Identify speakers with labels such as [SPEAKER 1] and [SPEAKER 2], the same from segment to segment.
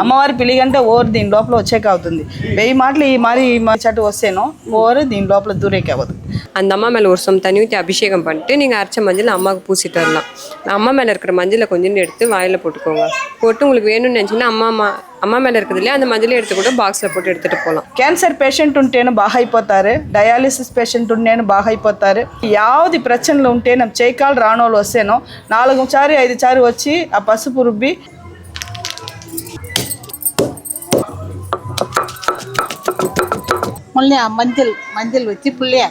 [SPEAKER 1] అమ్మవారి పిలిగంటే ఓరు దీని లోపల వచ్చేక అవుతుంది వెయ్యి మాటలు ఈ మరి చట్టు వస్తేనో ఓరు దీని లోపల దూరేక అవ్వదు.
[SPEAKER 2] அந்த அம்மா மேலே ஒரு சம் தண்ணி ஊற்றி அபிஷேகம் பண்ணிட்டு நீங்கள் அரைச்ச மஞ்சள் அம்மாவுக்கு பூசிட்டு வரலாம் அம்மா மேலே இருக்கிற மஞ்சளை கொஞ்சோண்டு எடுத்து வாயில் போட்டுக்கோங்க போட்டு உங்களுக்கு வேணும்னு நினச்சிங்கன்னா அம்மா அம்மா అమ్మ మీద ఇరుకుదిలే అంత మధ్యలో ఎడితే కూడా బాక్స్లో పోటీ ఎత్తుట్టు పోలాం.
[SPEAKER 1] క్యాన్సర్ పేషెంట్ ఉంటేనే బాగా అయిపోతారు డయాలిసిస్ పేషెంట్ ఉంటేనే బాగా అయిపోతారు. యావది ప్రచనలు ఉంటే నమ్మ చేయికాలు రానోళ్ళు వస్తేనో నాలుగు చారి ఐదు చారి వచ్చి ఆ పసుపు రుబ్బి
[SPEAKER 3] మళ్ళీ ఆ మంజల్ మంజల్ వచ్చి పుల్లియా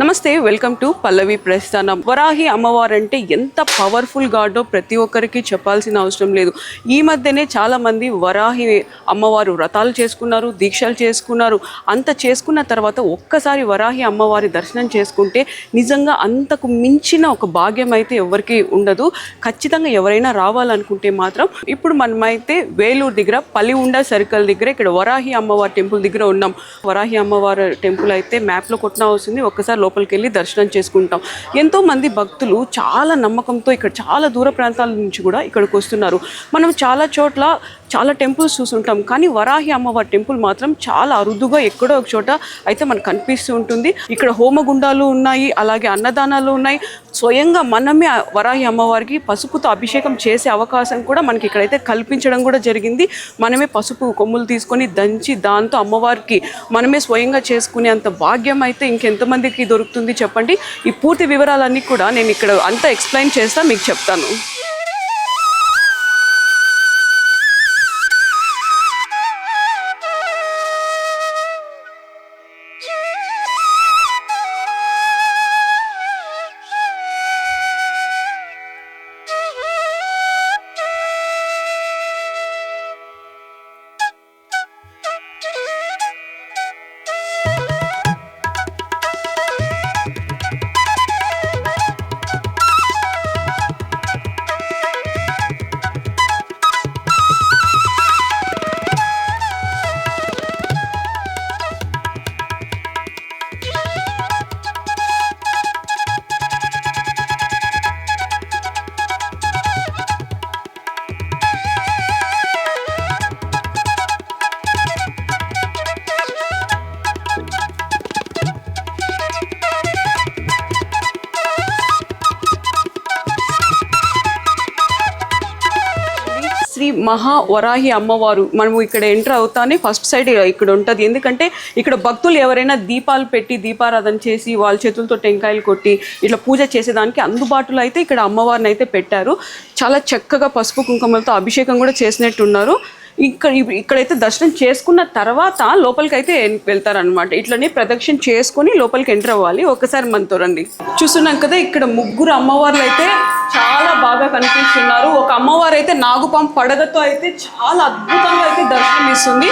[SPEAKER 4] నమస్తే వెల్కమ్ టు పల్లవి ప్రస్థానం. వరాహి అమ్మవారు అంటే ఎంత పవర్ఫుల్ గాడో ప్రతి ఒక్కరికి చెప్పాల్సిన అవసరం లేదు. ఈ మధ్యనే చాలామంది వరాహి అమ్మవారు వ్రతాలు చేసుకున్నారు దీక్షలు చేసుకున్నారు. అంత చేసుకున్న తర్వాత ఒక్కసారి వరాహి అమ్మవారి దర్శనం చేసుకుంటే నిజంగా అంతకు మించిన ఒక భాగ్యం అయితే ఎవరికి ఉండదు. ఖచ్చితంగా ఎవరైనా రావాలనుకుంటే మాత్రం ఇప్పుడు మనమైతే వేలూరు దగ్గర పల్లివుండ సర్కిల్ దగ్గర ఇక్కడ వరాహి అమ్మవారి టెంపుల్ దగ్గర ఉన్నాం. వరాహి అమ్మవారి టెంపుల్ అయితే మ్యాప్లో కొట్టిన వస్తుంది. ఒక్కసారి లోపలికి వెళ్ళి దర్శనం చేసుకుంటాం. ఎంతో మంది భక్తులు చాలా నమ్మకంతో ఇక్కడ చాలా దూర ప్రాంతాల నుంచి కూడా ఇక్కడికి వస్తున్నారు. మనం చాలా చోట్ల చాలా టెంపుల్స్ చూసుంటాం కానీ వరాహి అమ్మవారి టెంపుల్ మాత్రం చాలా అరుదుగా ఎక్కడో ఒక చోట అయితే మనకు కనిపిస్తూ ఉంటుంది. ఇక్కడ హోమగుండాలు ఉన్నాయి అలాగే అన్నదానాలు ఉన్నాయి. స్వయంగా మనమే వరాహి అమ్మవారికి పసుపుతో అభిషేకం చేసే అవకాశం కూడా మనకి ఇక్కడైతే కల్పించడం కూడా జరిగింది. మనమే పసుపు కొమ్ములు తీసుకొని దంచి దాంతో అమ్మవారికి మనమే స్వయంగా చేసుకునే అంత భాగ్యం అయితే ఇంకెంతమందికి దొరుకుతుంది చెప్పండి? ఈ పూర్తి వివరాలన్నీ కూడా నేను ఇక్కడ అంతా ఎక్స్ప్లెయిన్ చేస్తా మీకు చెప్తాను. మహా వరాహి అమ్మవారు. మనము ఇక్కడ ఎంటర్ అవుతానే ఫస్ట్ సైడ్ ఇక్కడ ఉంటుంది. ఎందుకంటే ఇక్కడ భక్తులు ఎవరైనా దీపాలు పెట్టి దీపారాధన చేసి వాళ్ళ చేతులతో టెంకాయలు కొట్టి ఇట్లా పూజ చేసేదానికి అందుబాటులో అయితే ఇక్కడ అమ్మవారిని అయితే పెట్టారు. చాలా చక్కగా పసుపు కుంకుమలతో అభిషేకం కూడా చేసినట్టున్నారు. ఇక్కడ ఇక్కడైతే దర్శనం చేసుకున్న తర్వాత లోపలికి అయితే వెళ్తారనమాట ఇట్లనే ప్రదక్షిణ చేసుకుని లోపలికి ఎంటర్ అవ్వాలి. ఒకసారి మనతో రండి. చూస్తున్నాం కదా ఇక్కడ ముగ్గురు అమ్మవార్లు అయితే చాలా బాగా కనిపిస్తున్నారు. ఒక అమ్మవారు అయితే నాగుపాం పడగతో అయితే చాలా అద్భుతంగా అయితే దర్శనం ఇస్తుంది.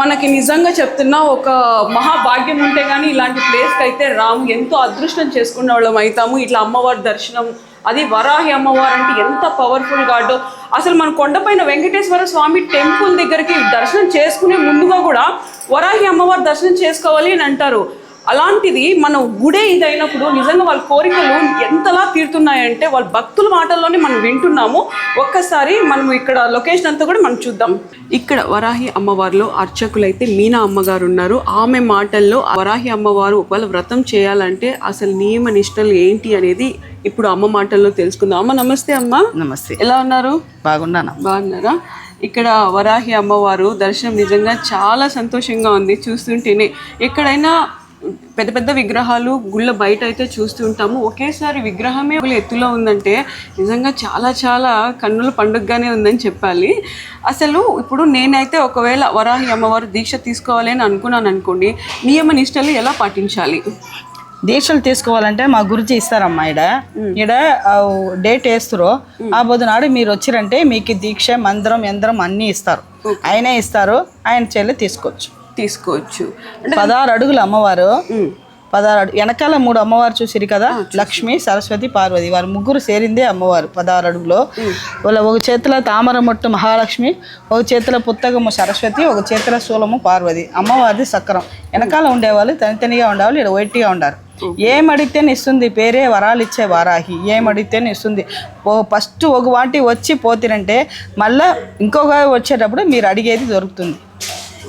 [SPEAKER 4] మనకి నిజంగా చెప్తున్నా ఒక మహాభాగ్యం ఉంటే కానీ ఇలాంటి ప్లేస్కి అయితే రాము ఎంతో అదృష్టం చేసుకున్న వాళ్ళం అవుతాము. ఇట్లా అమ్మవారి దర్శనం అది వరాహి అమ్మవారు అంటే ఎంత పవర్ఫుల్ గాడో అసలు మన కొండపైన వెంకటేశ్వర స్వామి టెంపుల్ దగ్గరికి దర్శనం చేసుకునే ముందుగా కూడా వరాహి అమ్మవారు దర్శనం చేసుకోవాలి అని అంటారు. అలాంటిది మన గుడే ఇదైనప్పుడు నిజంగా వాళ్ళ కోరికలు ఎంతలా తీరుతున్నాయంటే వాళ్ళ భక్తుల మాటల్లోనే మనం వింటున్నాము. ఒక్కసారి మనం ఇక్కడ లొకేషన్ అంతా కూడా మనం చూద్దాం. ఇక్కడ వరాహి అమ్మవారిలో అర్చకులైతే మీనా అమ్మగారు ఉన్నారు. ఆమె మాటల్లో వరాహి అమ్మవారు ఒకవేళ వ్రతం చేయాలంటే అసలు నియమ నిష్టలు ఏంటి అనేది ఇప్పుడు అమ్మ మాటల్లో తెలుసుకుందాం. అమ్మ నమస్తే అమ్మ.
[SPEAKER 1] నమస్తే.
[SPEAKER 4] ఎలా ఉన్నారు?
[SPEAKER 1] బాగున్నాను.
[SPEAKER 4] బాగున్నారా? ఇక్కడ వరాహి అమ్మవారు దర్శనం నిజంగా చాలా సంతోషంగా ఉంది. చూస్తుంటేనే ఎక్కడైనా పెద్ద పెద్ద విగ్రహాలు గుళ్ళ బయట అయితే చూస్తుంటాము ఒకేసారి విగ్రహమే ఎత్తులో ఉందంటే నిజంగా చాలా చాలా కన్నుల పండుగగానే ఉందని చెప్పాలి. అసలు ఇప్పుడు నేనైతే ఒకవేళ వరాహి అమ్మవారు దీక్ష తీసుకోవాలి అని అనుకున్నాను అనుకోండి నియమ నిష్టలు ఎలా పాటించాలి?
[SPEAKER 1] దీక్షలు తీసుకోవాలంటే మా గురుజీ ఇస్తారమ్మా ఈడ. ఆ డేట్ వేస్తురో ఆ బొద్దునాడు మీరు వచ్చిరంటే మీకు దీక్ష మందిరం యంత్రం అన్నీ ఇస్తారు. ఆయనే ఇస్తారు ఆయన చెల్లి తీసుకోవచ్చు.
[SPEAKER 4] తీసుకోవచ్చు.
[SPEAKER 1] పదహారు అడుగులు అమ్మవారు. పదహారు అడుగు వెనకాల మూడు అమ్మవారు చూసిరు కదా లక్ష్మి సరస్వతి పార్వతి. వారు ముగ్గురు సేరిందే అమ్మవారు పదహారు అడుగులో. వాళ్ళ ఒక చేతిలో తామర మొట్టు మహాలక్ష్మి ఒక చేతిలో పుత్తకము సరస్వతి ఒక చేతిలో శూలము పార్వతి. అమ్మవారిది సక్రం. వెనకాల ఉండేవాళ్ళు తనితనిగా ఉండేవాళ్ళు ఇక్కడ వైట్గా ఉండారు ఏం అడిగితేనే ఇస్తుంది పేరే వరాలు ఇచ్చే వారాహి. ఏం అడిగితేనే ఇస్తుంది ఫస్ట్ ఒక వాటి వచ్చి పోతిరంటే మళ్ళా ఇంకొక వచ్చేటప్పుడు మీరు అడిగేది దొరుకుతుంది.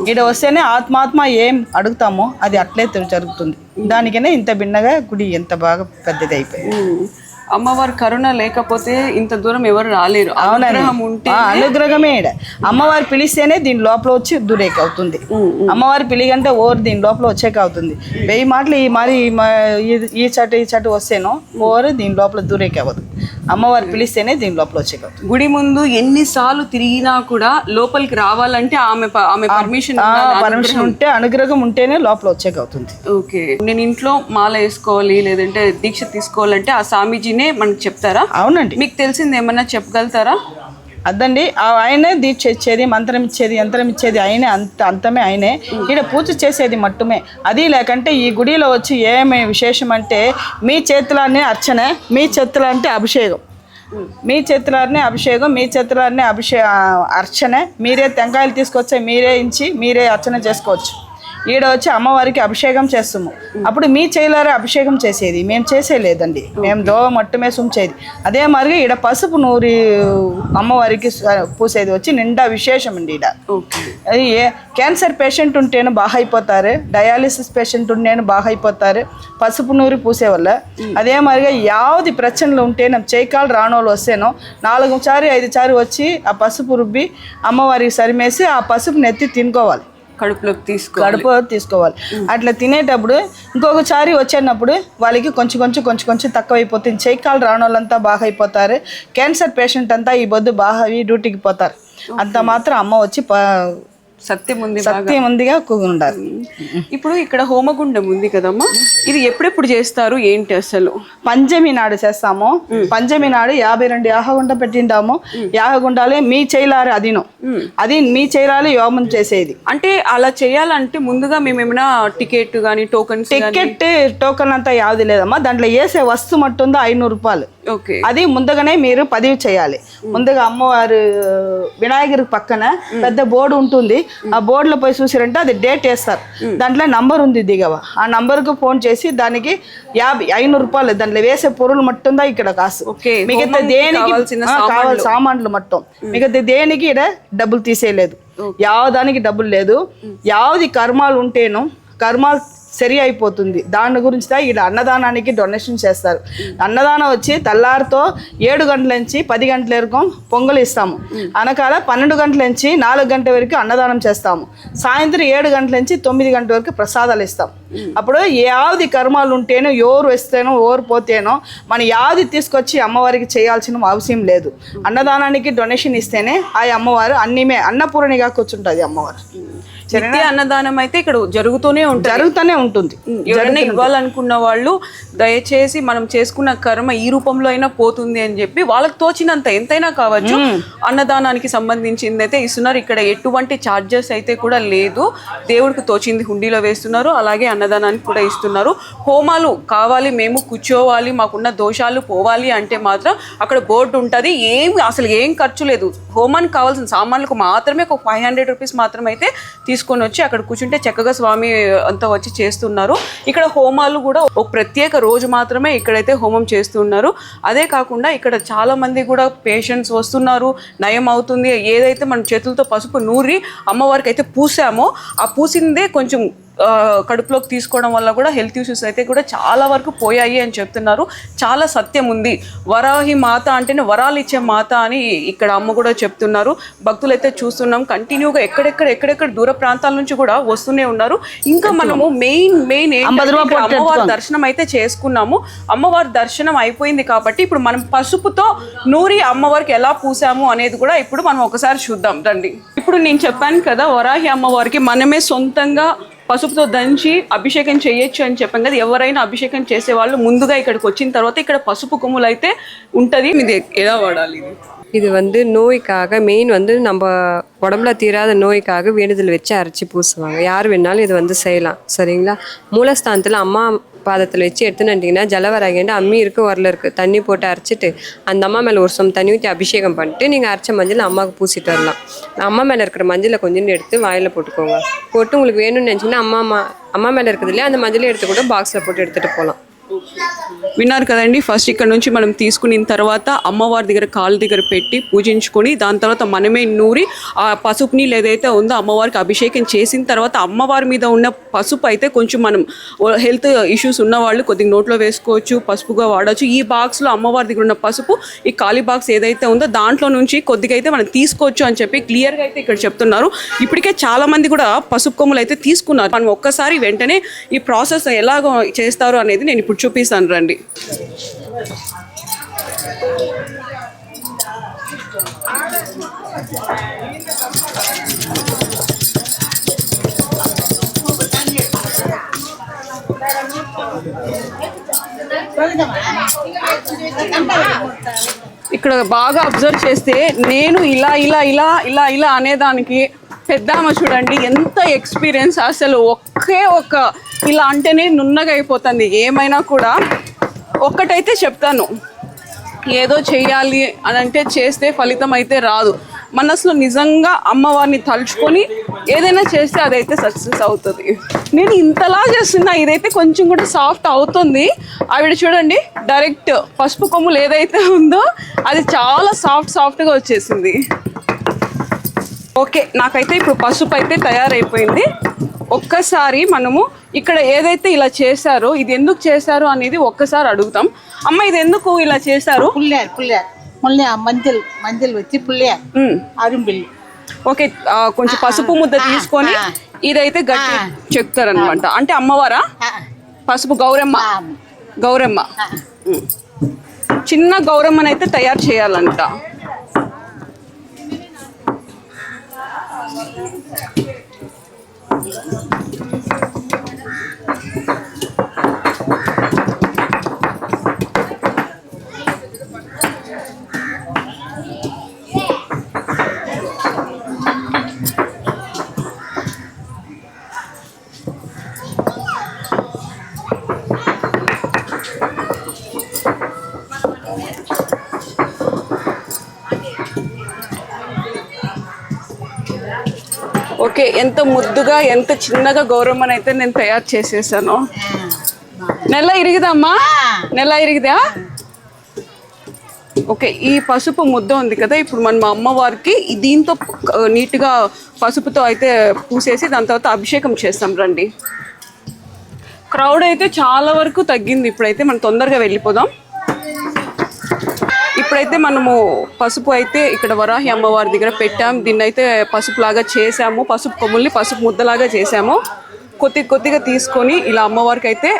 [SPEAKER 1] ఇక్కడ వస్తేనే ఆత్మాత్మ ఏం అడుగుతామో అది అట్లే జరుగుతుంది. దానికనే ఇంత భిన్నగా గుడి ఎంత బాగా పెద్దది అయిపోయింది.
[SPEAKER 4] అమ్మవారి కరుణ లేకపోతే ఇంత దూరం ఎవరు రాలేరు. అనుగ్రహం ఉంటే
[SPEAKER 1] అనుగ్రహమే ఈడ. అమ్మవారు పిలిస్తేనే దీని లోపల వచ్చి దూరేకి అవుతుంది అమ్మవారి పిలిగంటే ఓరు దీని లోపల వచ్చేక అవుతుంది వెయ్యి మాటలు ఈ మరి ఈ చటు ఈ చటు వస్తేనో ఓరు దీని లోపల దూరేకి అవ్వదు అమ్మవారు పిలిస్తేనే దీని లోపల వచ్చేక అవుతుంది
[SPEAKER 4] గుడి ముందు ఎన్నిసార్లు తిరిగినా కూడా లోపలికి రావాలంటే ఆమె ప- ఆమె పర్మిషన్
[SPEAKER 1] పర్మిషన్ ఉంటే అనుగ్రహం ఉంటేనే లోపల వచ్చేక అవుతుంది
[SPEAKER 4] ఓకే. నేను ఇంట్లో మాల వేసుకోవాలి లేదంటే దీక్ష తీసుకోవాలంటే ఆ స్వామీజీనే మనకు చెప్తారా?
[SPEAKER 1] అవునండి.
[SPEAKER 4] మీకు తెలిసింది ఏమన్నా చెప్పగలుగుతారా?
[SPEAKER 1] అదండి ఆయనే దీక్ష ఇచ్చేది మంత్రం ఇచ్చేది యంత్రం ఇచ్చేది ఆయనే అంత అంతమే ఆయనే. ఈడ పూజ చేసేది మట్టుమే. అది లేకంటే ఈ గుడిలో వచ్చి ఏమే విశేషం అంటే మీ చేతులనే అర్చన మీ చేతుల అంటే అభిషేకం. మీ చేతులనే అభిషేకం మీ చేతులనే అభిషే అర్చనే అర్చన. మీరే టెంకాయలు తీసుకొచ్చే మీరే ఇంచి మీరే అర్చన చేసుకోవచ్చు. ఈడ వచ్చి అమ్మవారికి అభిషేకం చేస్తాము. అప్పుడు మీ చేయలారే అభిషేకం చేసేది. మేము చేసేలేదండి. మేము దోవ మట్టుమే సుంచేది అదే మరి ఈడ పసుపు నూరి అమ్మవారికి పూసేది వచ్చి నిండా విశేషం అండి ఈడ. ఏ క్యాన్సర్ పేషెంట్ ఉంటేనే బాగా అయిపోతారు. డయాలిసిస్ పేషెంట్ ఉంటేనే బాగా అయిపోతారు. పసుపు నూరి పూసే వల్ల. అదే మరిగా యావది ప్రచనలు ఉంటేనే చేయికాలు రానోళ్ళు వస్తేనో నాలుగు చారి ఐదు చారి వచ్చి ఆ పసుపు రుబ్బి అమ్మవారికి సరిమేసి ఆ పసుపు నెత్తి తినుకోవాలి.
[SPEAKER 4] కడుపులోకి తీసుకో
[SPEAKER 1] కడుపు తీసుకోవాలి. అట్లా తినేటప్పుడు ఇంకొకసారి వచ్చేటప్పుడు వాళ్ళకి కొంచెం కొంచెం కొంచెం కొంచెం తక్కువ అయిపోతుంది చేయికాలు రాని వాళ్ళంతా బాగా అయిపోతారు క్యాన్సర్ పేషెంట్ అంతా ఈ బొద్దు బాగా డ్యూటీకి పోతారు. అంత మాత్రం అమ్మ వచ్చి
[SPEAKER 4] సత్యం ఉంది
[SPEAKER 1] సత్యం ఉందిగా ఉండాలి
[SPEAKER 4] ఇప్పుడు ఇక్కడ హోమగుండం ఉంది కదమ్మా. ఇది ఎప్పుడెప్పుడు చేస్తారు? ఏంటి అసలు?
[SPEAKER 1] పంచమి నాడు చేస్తాము. పంచమి నాడు యాభై రెండు యాహగుండ పెట్టిండాము. యాహగుండాలే మీ చేయలారే అదిను. అది మీ చేయలాలి యోమం చేసేది.
[SPEAKER 4] అంటే అలా చేయాలంటే ముందుగా మేము ఏమైనా టికెట్ కానీ టోకన్స్
[SPEAKER 1] టికెట్ టోకెన్ అంతా యావది లేదమ్మా. దాంట్లో వేసే వస్తువు మట్టుందో ఐనూరు రూపాయలు.
[SPEAKER 4] ఓకే.
[SPEAKER 1] అది ముందుగానే మీరు పదివి చేయాలి. ముందుగా అమ్మవారు వినాయకుడి పక్కన పెద్ద బోర్డు ఉంటుంది. ఆ బోర్డులో పోయి చూసారంటే అది డేట్ వేస్తారు. దాంట్లో నంబర్ ఉంది దిగవ. ఆ నంబర్కు ఫోన్ చేసి దానికి యాభై ఐనూరు రూపాయలు దాంట్లో వేసే పొరులు మట్టుందా ఇక్కడ కాసు. మిగతా దేనికి కావాలి సామాన్లు. మొత్తం మిగతా దేనికి ఇక్కడ డబ్బులు తీసేయలేదు. యావదానికి డబ్బులు లేదు. యావది కర్మాలు ఉంటేను కర్మాలు సరి అయిపోతుంది. దాని గురించి ఈడ ఇక్కడ అన్నదానానికి డొనేషన్ చేస్తారు. అన్నదానం వచ్చి తెల్లారితో ఏడు గంటల నుంచి పది గంటల వరకు పొంగలు ఇస్తాము. అనకాల పన్నెండు గంటల నుంచి నాలుగు గంటల వరకు అన్నదానం చేస్తాము. సాయంత్రం ఏడు గంటల నుంచి తొమ్మిది గంటల వరకు ప్రసాదాలు ఇస్తాం. అప్పుడు యావది కర్మాలు ఉంటేనో ఎవరు వస్తేనో ఎవరు పోతేనో మన యాది తీసుకొచ్చి అమ్మవారికి చేయాల్సిన అవసరం లేదు. అన్నదానానికి డొనేషన్ ఇస్తేనే ఆ అమ్మవారు అన్నీమే అన్నపూర్ణిగా కూర్చుంటుంది అమ్మవారు.
[SPEAKER 4] నిత్య అన్నదానం అయితే ఇక్కడ జరుగుతూనే ఉంటుంది.
[SPEAKER 1] జరుగుతూనే ఉంటుంది.
[SPEAKER 4] ఎవరైనా ఇవ్వాలనుకున్న వాళ్ళు దయచేసి మనం చేసుకున్న కర్మ ఈ రూపంలో అయినా పోతుంది అని చెప్పి వాళ్ళకి తోచినంత ఎంతైనా కావచ్చు అన్నదానానికి సంబంధించింది అయితే ఇస్తున్నారు. ఇక్కడ ఎటువంటి ఛార్జెస్ అయితే కూడా లేదు. దేవుడికి తోచింది హుండీలో వేస్తున్నారు. అలాగే అన్నదానానికి కూడా ఇస్తున్నారు. హోమాలు కావాలి మేము కూర్చోవాలి మాకున్న దోషాలు పోవాలి అంటే మాత్రం అక్కడ బోర్డు ఉంటుంది. ఏం అసలు ఏం ఖర్చు లేదు. హోమానికి కావాల్సిన సామాన్లకు మాత్రమే ఒక ఫైవ్ హండ్రెడ్ రూపీస్ మాత్రం అయితే తీసుకొని వచ్చి అక్కడ కూర్చుంటే చక్కగా స్వామి అంతా వచ్చి చేస్తున్నారు. ఇక్కడ హోమాలు కూడా ఒక ప్రత్యేక రోజు మాత్రమే ఇక్కడైతే హోమం చేస్తున్నారు. అదే కాకుండా ఇక్కడ చాలా మంది కూడా పేషెంట్స్ వస్తున్నారు. నయం అవుతుంది. ఏదైతే మన చేతులతో పసుపు నూరి అమ్మవారికి అయితే పూసామో ఆ పూసిందే కొంచెం కడుపులోకి తీసుకోవడం వల్ల కూడా హెల్త్ ఇష్యూస్ అయితే కూడా చాలా వరకు పోయాయి అని చెప్తున్నారు. చాలా సత్యం ఉంది. వరాహి మాత అంటేనే వరాలు ఇచ్చే మాత అని ఇక్కడ అమ్మ కూడా చెప్తున్నారు. భక్తులు అయితే చూస్తున్నాం. కంటిన్యూగా ఎక్కడెక్కడ ఎక్కడెక్కడ దూర ప్రాంతాల నుంచి కూడా వస్తూనే ఉన్నారు. ఇంకా మనము మెయిన్ మెయిన్ అమ్మవారి దర్శనం అయితే చేసుకున్నాము. అమ్మవారి దర్శనం అయిపోయింది కాబట్టి ఇప్పుడు మనం పసుపుతో నూరి అమ్మవారికి ఎలా పూసాము అనేది కూడా ఇప్పుడు మనం ఒకసారి చూద్దాం. రండి. ఇప్పుడు నేను చెప్పాను కదా వరాహి అమ్మవారికి మనమే సొంతంగా పసుపుతో దంచి అభిషేకం చేయొచ్చు అని చెప్పాం కదా ఎవరైనా అభిషేకం చేసే వాళ్ళు ముందుగా ఇక్కడికి వచ్చిన తర్వాత ఇక్కడ పసుపు కొమ్ములు అయితే ఉంటది ఇది ఎలా వాడాలి ఇది
[SPEAKER 2] இது வந்து நோய்க்காக மெயின் வந்து நம்ம உடம்புல தீராத நோய்க்காக வேண்டுதல் வச்சு அரைச்சி பூசுவாங்க யார் வேணாலும் இது வந்து செய்யலாம் சரிங்களா மூலஸ்தானத்தில் அம்மா பாதத்தில் வச்சு எடுத்துன்னு வந்துட்டீங்கன்னா ஜலவராகிண்டு அம்மி இருக்குது உரல இருக்குது தண்ணி போட்டு அரைச்சிட்டு அந்த அம்மா மேலே ஒரு சம் தண்ணி ஊற்றி அபிஷேகம் பண்ணிட்டு நீங்கள் அரைச்ச மஞ்சள் அம்மாவுக்கு பூசிட்டு வரலாம். அம்மா மேலே இருக்கிற மஞ்சளை கொஞ்சம் எடுத்து வாயில் போட்டுக்கோங்க. போட்டு உங்களுக்கு வேணும்னு நினச்சிங்கன்னா அம்மா அம்மா அம்மா மேலே இருக்குது இல்லையா அந்த மஞ்சளை எடுத்து கூட பாக்ஸில் போட்டு எடுத்துகிட்டு போகலாம்.
[SPEAKER 4] విన్నారు కదండి. ఫస్ట్ ఇక్కడ నుంచి మనం తీసుకున్న తర్వాత అమ్మవారి దగ్గర కాళ్ళ దగ్గర పెట్టి పూజించుకొని దాని తర్వాత మనమే నూరి ఆ పసుపు నీళ్ళు ఏదైతే ఉందో అమ్మవారికి అభిషేకం చేసిన తర్వాత అమ్మవారి మీద ఉన్న పసుపు అయితే కొంచెం మనం హెల్త్ ఇష్యూస్ ఉన్న వాళ్ళు కొద్దిగా నోట్లో వేసుకోవచ్చు పసుపుగా వాడచ్చు. ఈ బాక్స్లో అమ్మవారి దగ్గర ఉన్న పసుపు ఈ ఖాళీ బాక్స్ ఏదైతే ఉందో దాంట్లో నుంచి కొద్దిగా అయితే మనం తీసుకోవచ్చు అని చెప్పి క్లియర్గా అయితే ఇక్కడ చెప్తున్నారు. ఇప్పటికే చాలామంది కూడా పసుపు కొమ్ములు అయితే తీసుకున్నారు. మనం ఒక్కసారి వెంటనే ఈ ప్రాసెస్ ఎలాగో చేస్తారు అనేది నేను ఇప్పుడు చూపిస్తాను రండి. ఇక్కడ బాగా అబ్జర్వ్ చేస్తే నేను ఇలా ఇలా ఇలా ఇలా ఇలా అనేదానికి పెద్దామ చూడండి ఎంత ఎక్స్పీరియన్స్ అసలు ఒకే ఒక్క ఇలా అంటేనే నున్నగా అయిపోతుంది. ఏమైనా కూడా ఒక్కటైతే చెప్తాను. ఏదో చేయాలి అని అంటే చేస్తే ఫలితం అయితే రాదు. మనసులో నిజంగా అమ్మవారిని తలుచుకొని ఏదైనా చేస్తే అదైతే సక్సెస్ అవుతుంది. నేను ఇంతలా చేస్తున్నా ఇదైతే కొంచెం కూడా సాఫ్ట్ అవుతుంది. ఆవిడ చూడండి డైరెక్ట్ పసుపు కొమ్ములు ఏదైతే ఉందో అది చాలా సాఫ్ట్ సాఫ్ట్గా వచ్చేసింది. ఓకే నాకైతే ఇప్పుడు పసుపు అయితే తయారైపోయింది. ఒక్కసారి మనము ఇక్కడ ఏదైతే ఇలా చేశారో ఇది ఎందుకు చేశారో అనేది ఒక్కసారి అడుగుతాం. అమ్మ ఇది ఎందుకు ఇలా చేశారు?
[SPEAKER 3] పుల్లారు పుల్లారు. మళ్ళీ ఆ మంజల్ మంజల్ వచ్చి పుల్లారు అరుంబిల్లి.
[SPEAKER 4] ఓకే కొంచెం పసుపు ముద్ద తీసుకొని. ఇదైతే గట్టి చెప్తారనమాట అంటే అమ్మవారా? పసుపు గౌరమ్మ? గౌరమ్మ. చిన్న గౌరమ్మనైతే తయారు చేయాలంట. Thank you. ఓకే ఎంత ముద్దుగా ఎంత చిన్నగా గౌరమ్మని అయితే నేను తయారు చేసేసాను. నెల ఇరిగిదమ్మా? నెల ఇరిగిదా? ఓకే ఈ పసుపు ముద్ద ఉంది కదా ఇప్పుడు మనం అమ్మవారికి దీంతో నీట్గా పసుపుతో అయితే పూసేసి దాని తర్వాత అభిషేకం చేస్తాం రండి. క్రౌడ్ అయితే చాలా వరకు తగ్గింది ఇప్పుడైతే మనం తొందరగా వెళ్ళిపోదాం. ఇప్పుడైతే మనము పసుపు అయితే ఇక్కడ వరాహి అమ్మవారి దగ్గర పెట్టాం దీన్ని అయితే పసుపు లాగా చేసాము పసుపు కొమ్ముల్ని పసుపు ముద్దలాగా చేసాము కొద్ది కొద్దిగా తీసుకొని ఇలా అమ్మవారికి అయితే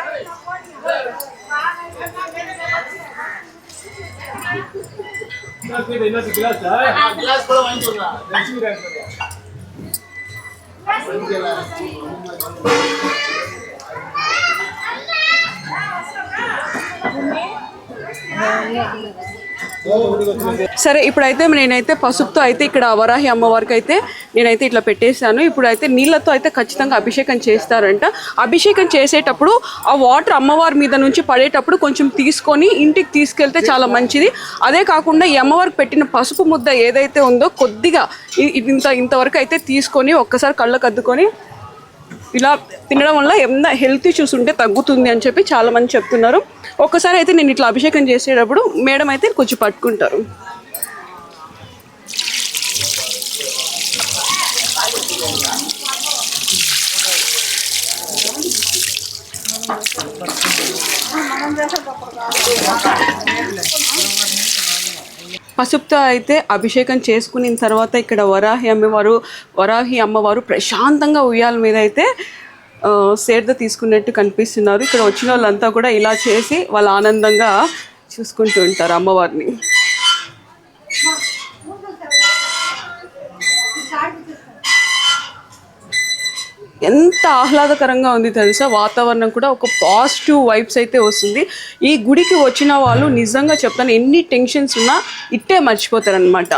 [SPEAKER 4] సరే ఇప్పుడైతే నేనైతే పసుపుతో అయితే ఇక్కడ వరాహి అమ్మవారికి అయితే నేనైతే ఇట్లా పెట్టేశాను. ఇప్పుడైతే నీళ్ళతో అయితే ఖచ్చితంగా అభిషేకం చేస్తారంట. అభిషేకం చేసేటప్పుడు ఆ వాటర్ అమ్మవారి మీద నుంచి పడేటప్పుడు కొంచెం తీసుకొని ఇంటికి తీసుకెళ్తే చాలా మంచిది. అదే కాకుండా ఈ అమ్మవారికి పెట్టిన పసుపు ముద్ద ఏదైతే ఉందో కొద్దిగా ఇంత ఇంతవరకు అయితే తీసుకొని ఒక్కసారి కళ్ళకు అద్దుకొని ఇలా తినడం వల్ల ఎంత హెల్త్ ఇష్యూస్ ఉంటే తగ్గుతుంది అని చెప్పి చాలామంది చెప్తున్నారు. ఒక్కసారి అయితే నేను ఇట్లా అభిషేకం చేసేటప్పుడు మేడం అయితే కొంచెం పట్టుకుంటారు. పసుపుతో అయితే అభిషేకం చేసుకున్న తర్వాత ఇక్కడ వరాహి అమ్మవారు వరాహి అమ్మవారు ప్రశాంతంగా ఉయ్యాల మీద అయితే ఆ, తీసుకున్నట్టు కనిపిస్తున్నారు. ఇక్కడ వచ్చిన వాళ్ళంతా కూడా ఇలా చేసి వాళ్ళు ఆనందంగా చూసుకుంటూ ఉంటారు అమ్మవారిని. ఎంత ఆహ్లాదకరంగా ఉంది తెలుసా? వాతావరణం కూడా ఒక పాజిటివ్ వైబ్స్ అయితే వస్తుంది. ఈ గుడికి వచ్చిన వాళ్ళు నిజంగా చెప్తాను ఎన్ని టెన్షన్స్ ఉన్నా ఇట్టే మర్చిపోతారనమాట